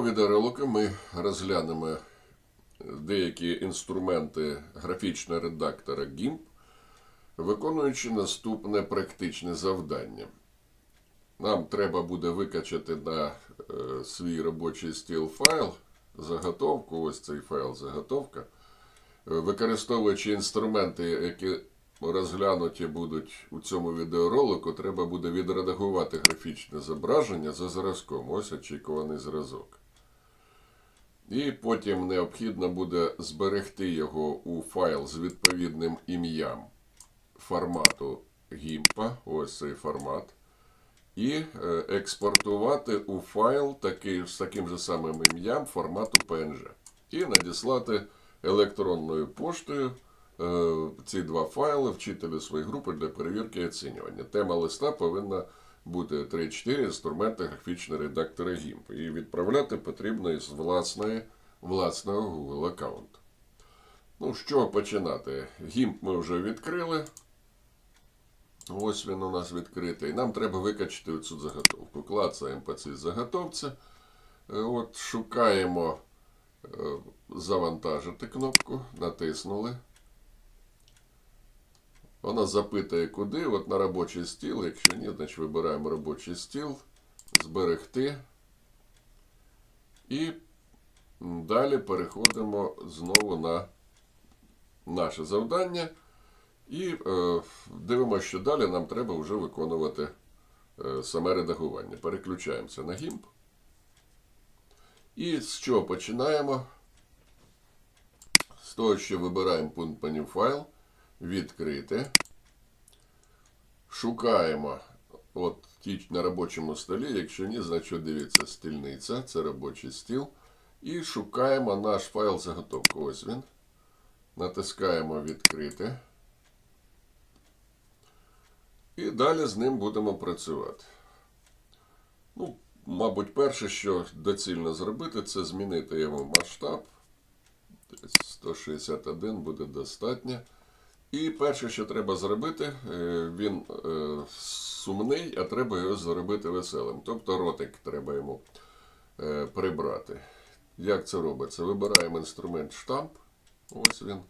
цьому ми розглянемо деякі інструменти графічного редактора GIMP, виконуючи наступне практичне завдання. Нам треба буде викачати на е, свій робочий стіл файл, заготовку, ось цей файл заготовка, Е, використовуючи інструменти, які розглянуті будуть у цьому відеоролику, треба буде відредагувати графічне зображення за зразком. Ось очікуваний зразок. І потім необхідно буде зберегти його у файл з відповідним ім'ям формату GIMP, ось цей формат. І е, експортувати у файл такий, з таким же самим ім'ям формату PNG. І надіслати електронною поштою е, ці два файли вчителю своєї групи для перевірки і оцінювання. Тема листа повинна бути 3-4 інструменти графічного редактора GIMP. І відправляти потрібно із власної, власного Google аккаунту. Ну, чого починати? GIMP ми вже відкрили. Ось він у нас відкритий. Нам треба викачати оцю заготовку. Клацаємо по цій заготовці. Е, От шукаємо е, завантажити кнопку, натиснули. Вона запитує куди. От на робочий стіл. Якщо ні, значить вибираємо робочий стіл, зберегти. І далі переходимо знову на наше завдання. І е, дивимося, що далі нам треба вже виконувати е, саме редагування. Переключаємося на GIMP. І з чого починаємо? З того, що вибираємо пункт меню файл, відкрити. Шукаємо от на робочому столі. Якщо ні, значить дивіться стільниця, це робочий стіл. І шукаємо наш файл заготовку. Ось він. Натискаємо відкрити. І далі з ним будемо працювати. Ну, мабуть, перше, що доцільно зробити, це змінити його масштаб. 161 буде достатньо. І перше, що треба зробити, е, він е, сумний, а треба його зробити веселим. Тобто ротик треба йому е, прибрати. Як це робиться? Вибираємо інструмент штамп. Ось він.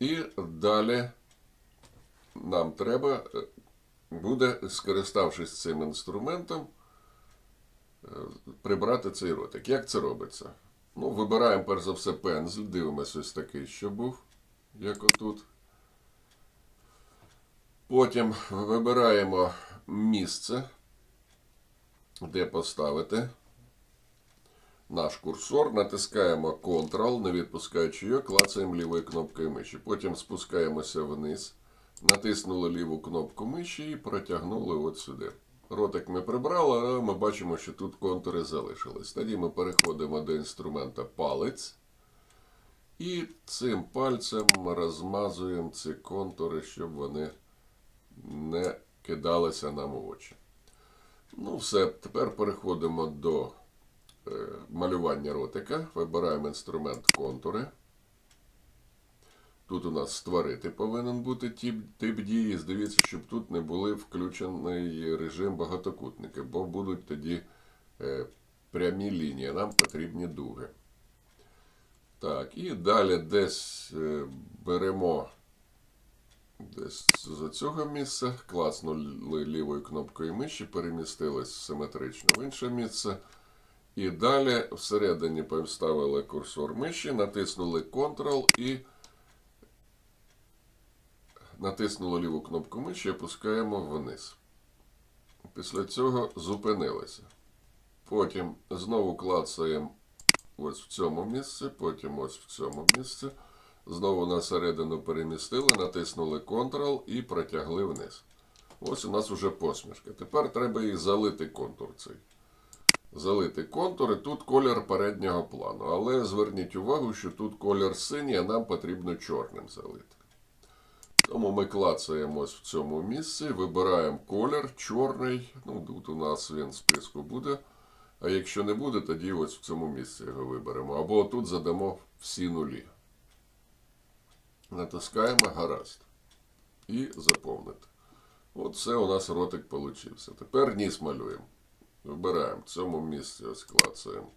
І далі нам треба буде, скориставшись цим інструментом, прибрати цей ротик. Як це робиться? Ну, вибираємо перш за все пензель, дивимося ось такий, що був, як отут. Потім вибираємо місце, де поставити наш курсор, натискаємо Ctrl, не відпускаючи його, клацаємо лівою кнопкою миші. Потім спускаємося вниз, натиснули ліву кнопку миші і протягнули от сюди. Ротик ми прибрали, але ми бачимо, що тут контури залишились. Тоді ми переходимо до інструмента палець. І цим пальцем розмазуємо ці контури, щоб вони не кидалися нам у очі. Ну, все, тепер переходимо до е, малювання ротика. Вибираємо інструмент контури. Тут у нас створити повинен бути тип, тип дії. Здивіться, щоб тут не були включений режим багатокутники, бо будуть тоді е, прямі лінії. Нам потрібні дуги. Так, і далі десь е, беремо десь з цього місця, класнули лівою кнопкою миші, перемістились симетрично в інше місце. І далі всередині поставили курсор миші, натиснули Ctrl і натиснули ліву кнопку миші і опускаємо вниз. Після цього зупинилися. Потім знову клацаємо ось в цьому місці, потім ось в цьому місці. Знову на середину перемістили, натиснули Ctrl і протягли вниз. Ось у нас вже посмішка. Тепер треба їх залити контур цей. Залити контури. Тут колір переднього плану. Але зверніть увагу, що тут колір синій, а нам потрібно чорним залити. Тому ми клацаємо ось в цьому місці, вибираємо колір чорний. Ну, тут у нас він в списку буде. А якщо не буде, тоді ось в цьому місці його виберемо. Або тут задамо всі нулі. Натискаємо гаразд. І заповнити. Все у нас ротик получився. Тепер ніс малюємо. Вибираємо в цьому місці, ось клацаємо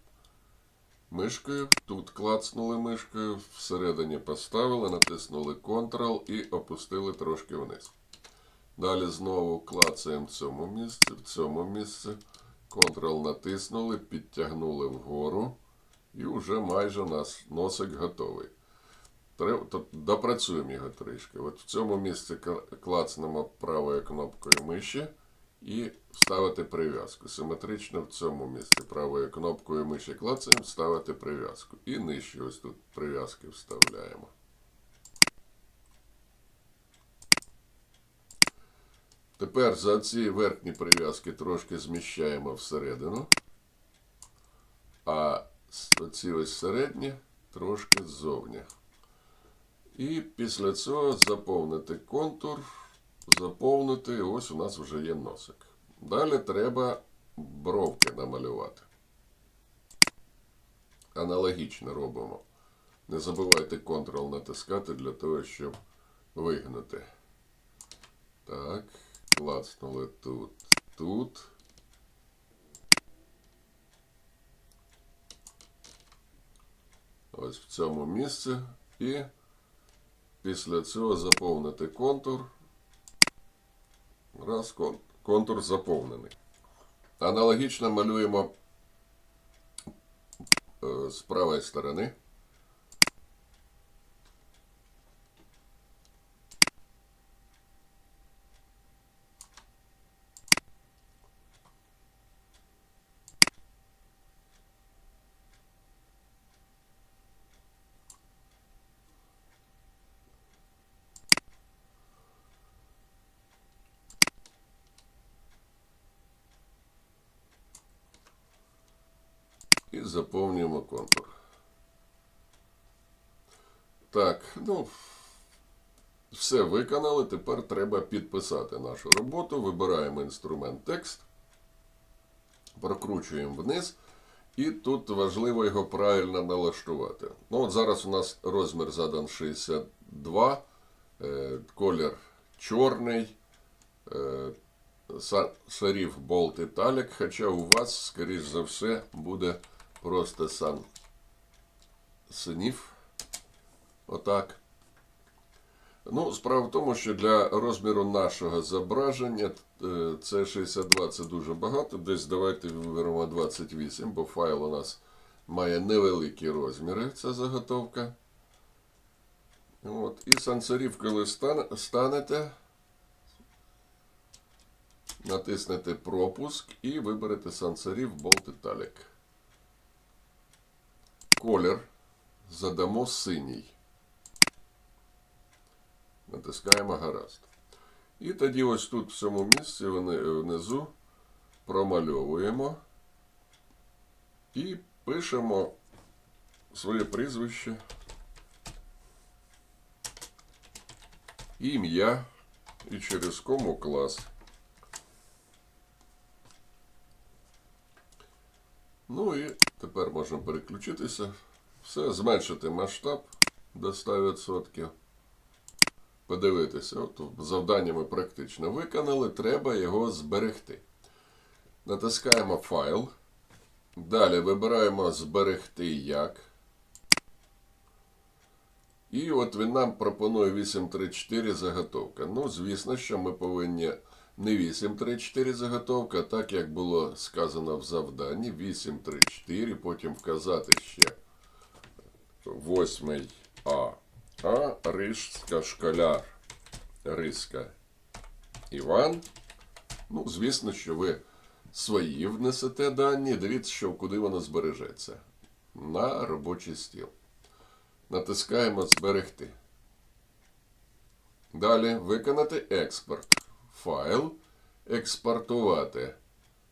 мишкою. Тут клацнули мишкою, всередині поставили, натиснули Ctrl і опустили трошки вниз. Далі знову клацаємо в цьому місці, в цьому місці. Ctrl натиснули, підтягнули вгору. І вже майже у нас носик готовий. Допрацюємо його трішки. От в цьому місці клацнемо правою кнопкою миші і вставити прив'язку. Симетрично в цьому місці правою кнопкою миші клацаємо, вставити прив'язку. І нижче ось тут прив'язки вставляємо. Тепер за ці верхні прив'язки трошки зміщаємо всередину, а ці ось середні трошки ззовні. І після цього заповнити контур, заповнити, і ось у нас вже є носик. Далі треба бровки намалювати. Аналогічно робимо. Не забувайте Ctrl натискати для того, щоб вигнути. Так, клацнули тут, тут. Ось в цьому місці. І після цього заповнити контур. Раз контур заповнений. Аналогічно малюємо е, з правої сторони. І заповнюємо контур. Так, ну, все виконали. Тепер треба підписати нашу роботу. Вибираємо інструмент текст, прокручуємо вниз. І тут важливо його правильно налаштувати. Ну, от зараз у нас розмір задан 62, е, колір чорний, е, шариф Bold Italic, хоча у вас, скоріш за все, буде просто сан синів. Отак. Ну, справа в тому, що для розміру нашого зображення е, це 62 це дуже багато. Десь давайте виберемо 28, бо файл у нас має невеликі розміри, ця заготовка. От. І сансорів, коли станете, натиснете пропуск і виберете сансорів Bolt Italic. Колір задамо синій. Натискаємо гаразд. І тоді ось тут в цьому місці внизу промальовуємо і пишемо своє прізвище, ім'я і через кому клас. Ну і тепер можемо переключитися. Все, зменшити масштаб до 100%. Подивитися, от завдання ми практично виконали, треба його зберегти. Натискаємо файл. Далі вибираємо зберегти як. І от він нам пропонує 834 заготовка. Ну, звісно, що ми повинні не 834 заготовка, так як було сказано в завданні, 834, потім вказати ще 8 А. А Рижська школяр. Риска Іван. Ну, звісно, що ви свої внесете дані. Дивіться, що куди воно збережеться. На робочий стіл. Натискаємо Зберегти. Далі виконати експорт. Файл. Експортувати.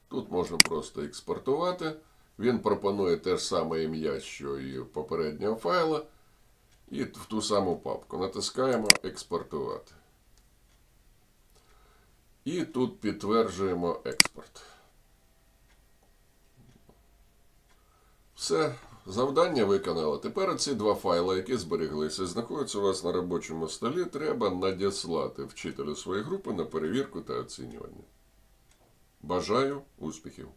Тут можна просто експортувати. Він пропонує те ж саме ім'я, що і попереднього файла. І в ту саму папку. Натискаємо експортувати. І тут підтверджуємо експорт. Все, завдання виконала. Тепер ці два файли, які збереглися, знаходяться у вас на робочому столі. Треба надіслати вчителю своєї групи на перевірку та оцінювання. Бажаю успіхів!